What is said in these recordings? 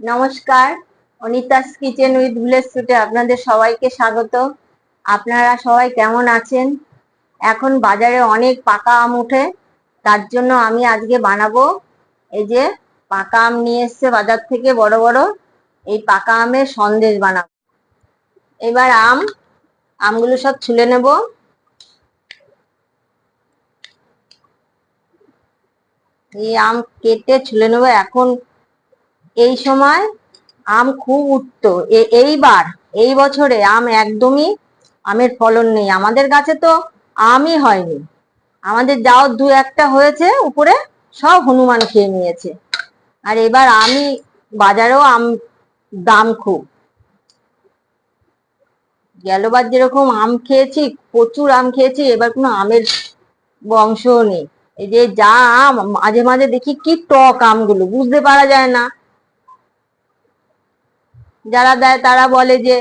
নমস্কার, Anita's kitchen with village ফুটে আপনাদের সবাইকে স্বাগত। আপনারা সবাই কেমন আছেন? এখন বাজারে অনেক পাকা আম উঠে, তার জন্য আমি আজকে বানাবো এই যে পাকা আম নিয়ে এসছে বাজার থেকে বড় বড়, এই পাকা আমের সন্দেশ বানাবো। এবার আম, আমগুলো সব ছুলে নেব। এই আম কেটে ছুলে নেব। এখন এই সময় আম খুব উঠতো। এইবার, এই বছরে আম একদমই আমের ফলন নেই। আমাদের গাছে তো আমই হয়নি। আমাদের যাও দু একটা হয়েছে, উপরে সব হনুমান খেয়ে নিয়েছে। আর এবার আমি বাজারেও আম দাম খুব। গেলবার যেরকম আম খেয়েছি, প্রচুর আম খেয়েছি, এবার কোনো আমের বংশও নেই। এই যে যা আম, মাঝে মাঝে দেখি কি টক আমগুলো, বুঝতে পারা যায় না। যারা দেয় তারা বলে যে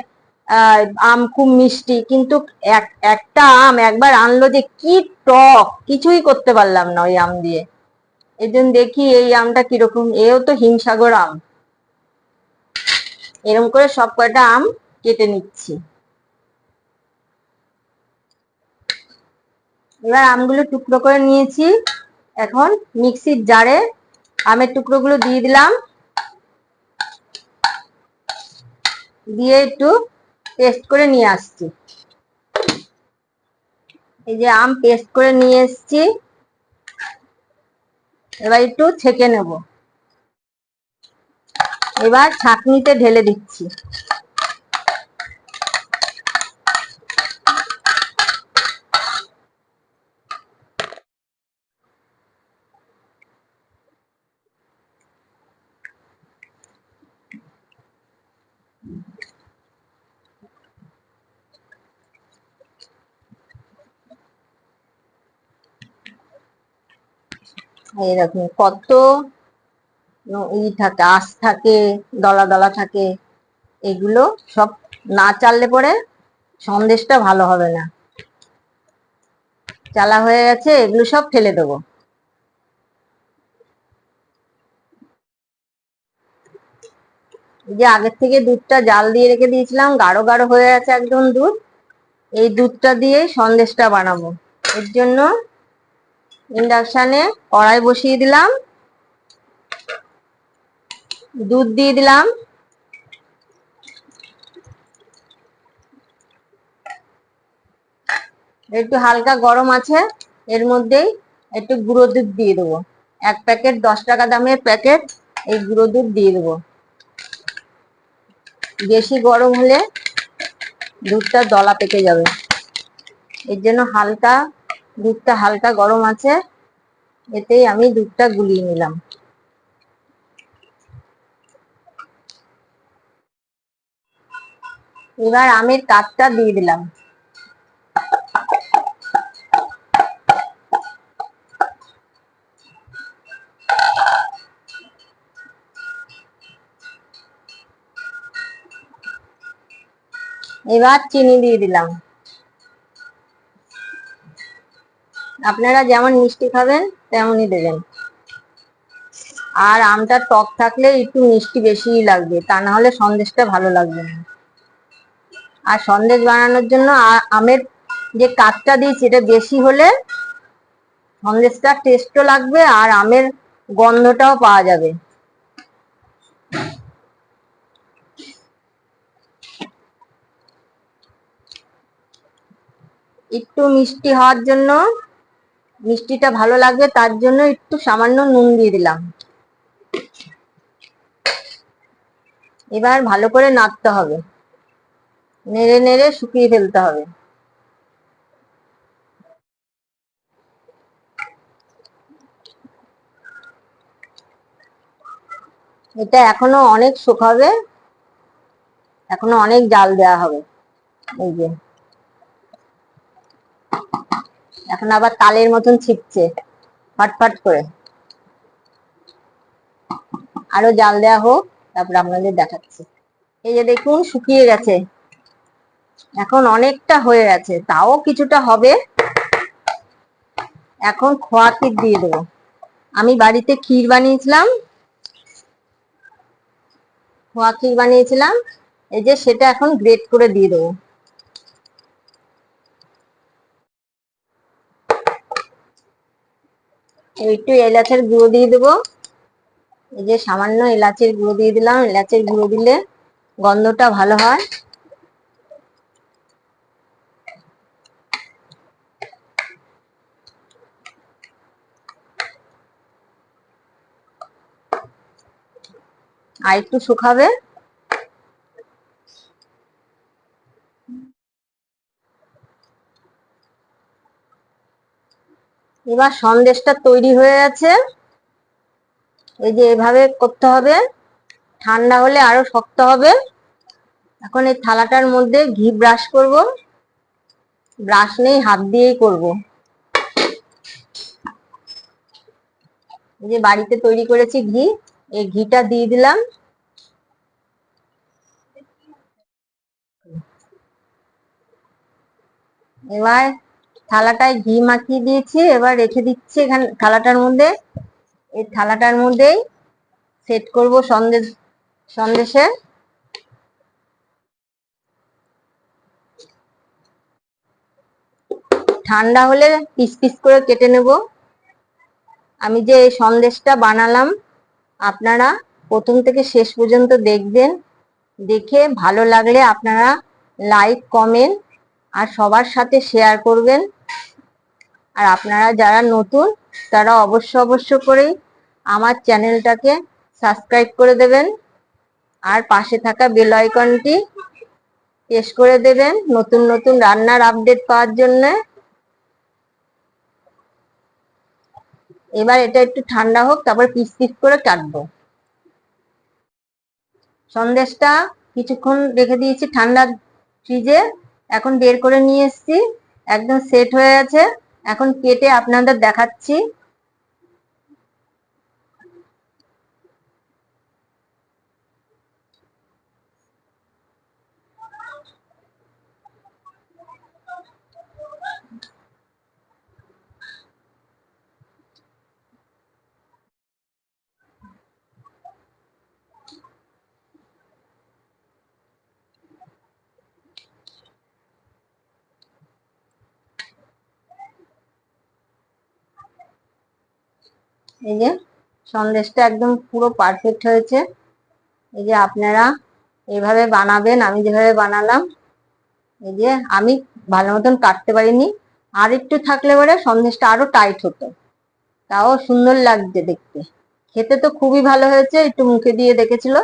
আম খুব মিষ্টি। কিন্তু এক- একটা আম একবার আনলো যে কি টক, কিছুই করতে পারলাম না ওই আম দিয়ে। জন্য দেখি এই আমটা কীরকম। এও তো হিমসাগর আম। এরকম করে সব কয়টা আম কেটে নিচ্ছি। এবার আমগুলো টুকরো করে নিয়েছি। এখন মিক্সির জারে আমের টুকরোগুলো দিয়ে দিলাম। দিয়ে একটু পেস্ট করে নিয়ে আসছি। এই যে আম পেস্ট করে নিয়ে এসছি। এবার একটু ছেঁকে নেব। এবার ছাঁকনিতে ঢেলে দিচ্ছি। এইরকম কত ই থাকে, আঁশ থাকে, দলা দলা থাকে, এগুলো সব না চাললে পরে সন্দেশটা ভালো হবে না। চালা হয়ে গেছে, এগুলো সব ফেলে দেবো। যে আগের থেকে দুধটা জাল দিয়ে রেখে দিয়েছিলাম, গাঢ় গাঢ় হয়ে গেছে একদম দুধ, এই দুধটা দিয়ে সন্দেশটা বানাবো। এর জন্য ইন্ডাকশানে কড়াই বসিয়ে দিলাম। দুধ দিয়ে দিলাম। একটু হালকা গরম আছে, এর মধ্যেই একটু গুঁড়ো দুধ দিয়ে দেবো। এক প্যাকেট দশ টাকা দামের প্যাকেট, এই গুঁড়ো দুধ দিয়ে দেবো। বেশি গরম হলে দুধটা দলা পেকে যাবে। এর জন্য হালকা দুধটা হালকা গরম আছে, এতেই আমি দুধটা গুলিয়ে নিলাম। এবার আমের কাঠটা দিয়ে দিলাম। এবার চিনি দিয়ে দিলাম। আপনারা যেমন মিষ্টি খাবেন, তেমনই দেবেন। আর আমটা টক থাকলে একটু মিষ্টি বেশিই লাগবে, তা না হলে সন্দেশটা ভালো লাগবে না। আর সন্দেশ বানানোর জন্য আমের যে কাঠটা দিয়েছি, এটা বেশি হলে সন্দেশটা টেস্টও লাগবে আর আমের গন্ধটাও পাওয়া যাবে। একটু মিষ্টি হওয়ার জন্য মিষ্টিটা ভালো লাগবে, তার জন্য একটু সামান্য নুন দিয়ে দিলাম। এবার ভালো করে নাড়তে হবে। নেড়ে নেড়ে শুকিয়ে ফেলতে হবে। এটা এখনও অনেক শুকাবে, এখনও অনেক জাল দেওয়া হবে। এই যে। এখন আবার তালের মতন ছিটছে, ফাটফাট করে। আরও জাল দেওয়া হোক, তারপর আপনাদের দেখাচ্ছি। এই যে দেখুন, শুকিয়ে গেছে। এখন অনেকটা হয়ে গেছে, তাও কিছুটা হবে। এখন খোয়া ক্ষীর দিয়ে দেবো। আমি বাড়িতে ক্ষীর বানিয়েছিলাম। খোয়া ক্ষীর বানিয়েছিলাম। এই যে সেটা এখন গ্রেট করে দিয়ে দেবো। একটু এলাচের গুঁড়ো দিয়ে দেবো। এই যে সামান্য এলাচের গুঁড়ো দিয়ে দিলাম। এলাচের গুঁড়ো দিলে গন্ধটা ভালো হয়। আর একটু শুকাবে। এবার সন্দেশটা তৈরি হয়ে গেছে। এই যে এভাবে করতে হবে। ঠান্ডা হলে আরও শক্ত হবে। এখন এই থালাটার মধ্যে ঘি ব্রাশ করব। ব্রাশ নেই, হাত দিয়েই করব। এই যে বাড়িতে তৈরি করেছি ঘি, এই ঘিটা দিয়ে দিলাম। এবার থালাটায় ঘি মাখিয়ে দিয়েছি, এবার রেখে দিচ্ছি এখানে, থালাটার মধ্যে। এই থালাটার মধ্যেই সেট করব সন্দেশ, সন্দেশে। ঠান্ডা হলে পিস পিস করে কেটে নেব। আমি যে এই সন্দেশটা বানালাম, আপনারা প্রথম থেকে শেষ পর্যন্ত দেখবেন। দেখে ভালো লাগলে আপনারা লাইক কমেন্ট আর সবার সাথে শেয়ার করবেন। আর আপনারা যারা নতুন, তারা অবশ্য অবশ্য করেই আমার চ্যানেলটাকে সাবস্ক্রাইব করে দেবেন আর পাশে থাকা বেল আইকনটি প্রেস করে দেবেন নতুন নতুন রান্নার আপডেট পাওয়ার জন্য। এবার এটা একটু ঠান্ডা হোক, তারপর পিস পিস করে কাটবো। সন্দেশটা কিছুক্ষণ রেখে দিয়েছি ঠান্ডা ফ্রিজে, এখন বের করে নিয়ে এসছি, একদম সেট হয়ে গেছে। এখন কেটে আপনাদের দেখাচ্ছি। এই যে সন্দেশটা একদম পুরো পারফেক্ট হয়েছে। এই যে আপনারা এভাবে বানাবেন, আমি যেভাবে বানালাম, এই যে আমি ভালো মতন কাটতে পারিনি। আর একটু থাকলে পরে সন্দেশটা আরও টাইট হতো। তাও সুন্দর লাগছে দেখতে। খেতে তো খুবই ভালো হয়েছে, একটু মুখে দিয়ে দেখেছিল।